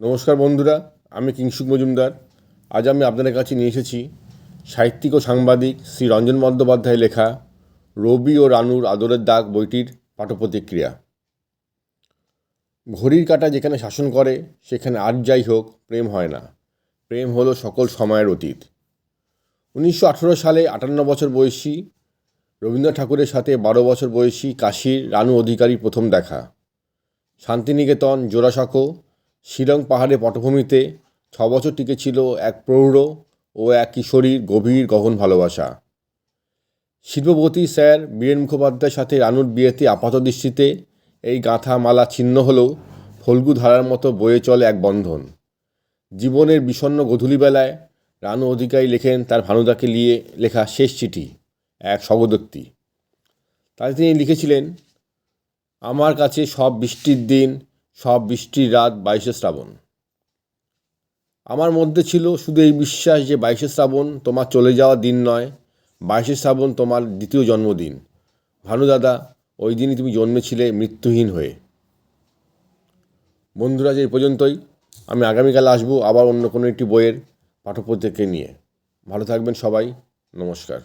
নমস্কার বন্ধুরা, আমি কিংসুক মজুমদার। আজ আমি আপনাদের কাছে নিয়ে এসেছি সাহিত্যিক ও সাংবাদিক শ্রী রঞ্জন বন্দ্যোপাধ্যায় লেখা রবি ও রানুর আদরের দাগ বইটির পাঠপ্রতিক্রিয়া। ঘড়ির কাঁটা যেখানে শাসন করে, সেখানে আর যাই হোক, প্রেম হয় না। প্রেম হলো সকল সময়ের অতীত। উনিশশো আঠেরো সালে আটান্ন বছর বয়সী রবীন্দ্র ঠাকুরের সাথে বারো বছর বয়সী কাশীর রানু অধিকারী প্রথম দেখা। শান্তিনিকেতন, জোড়াসাঁকো শিলং পাহাড়ে পটভূমিতে ছ বছর টিকেছিল এক প্রৌঢ় ও এক কিশোরীর গভীর গহন ভালোবাসা। শিল্পপতি স্যার বীরেন মুখোপাধ্যায়ের সাথে রানুর বিয়েতে আপাত দৃষ্টিতে এই গাঁথা মালা ছিন্ন হলেও ফল্গু ধারার মতো বয়ে চলে এক বন্ধন। জীবনের বিষণ্ণ গধূলিবেলায় রানু অধিকারী লেখেন তার ভানুদাকে নিয়ে লেখা শেষ চিঠি, এক স্বগদোক্তি। তাতে তিনি লিখেছিলেন, আমার কাছে সব বৃষ্টির দিন সব বৃষ্টির রাত বাইশে শ্রাবণ। আমার মধ্যে ছিল শুধু এই বিশ্বাস যে বাইশে শ্রাবণ তোমার চলে যাওয়ার দিন নয়, বাইশে শ্রাবণ তোমার দ্বিতীয় জন্মদিন। ভানু দাদা, ওই দিনই তুমি জন্মেছিলে মৃত্যুহীন হয়ে। বন্ধুরা, যে এই পর্যন্তই। আমি আগামীকাল আসব আবার অন্য কোনো একটি বইয়ের পাঠ্যপুস্তককে নিয়ে। ভালো থাকবেন সবাই। নমস্কার।